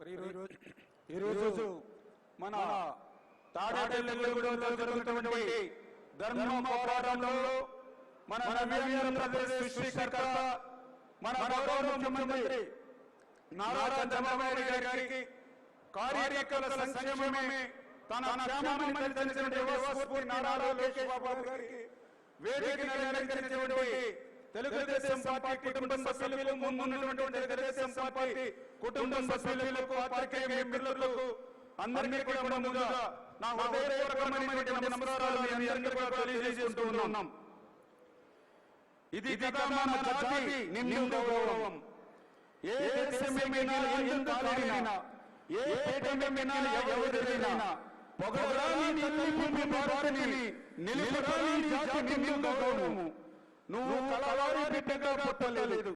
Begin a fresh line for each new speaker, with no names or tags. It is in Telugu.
మరి ఈరోజు ఈరోజు మన తాడేపల్లిగూడెంలో జరుగుతున్నటువంటి ధర్మ పోరాటంలో మన నవ్యాంధ్రప్రదేశ్ సృష్టికర్త మన గౌరవ ముఖ్యమంత్రి నారా చంద్రబాబు గారికి కార్యకర్తల సంక్షేమమే తన క్షేమమని తెలిసినటువంటి నారా లోకేష్ బాబు గారికి వేదికను అలంకరించినటువంటి తెలుగుదేశం పార్టీ కుటుంబ సభ్యులకు ముందున్నటువంటి తెలుగుదేశం పార్టీ కుటుంబ సభ్యులకు పాత్రికేయ మిత్రులకు అందరికీ కూడా ముందుగా నా హృదయపూర్వకమైనటువంటి నమస్కారాలు నేను అందరికీ కూడా తెలియజేస్తూ ఉన్నాం. ఇది మన జాతి నిన్ను గౌరవం. ఏ దేశమేమైనా ఎందు కాలినా ఏ పీఠమైనా ఎవరిదైనా పొగడాలి తల్లి భూమి భారతిని నిలుపుడాలి జాతి నిన్ను గౌరవము. నువ్వు కలవారి బిడ్డగా పుట్టలేదు.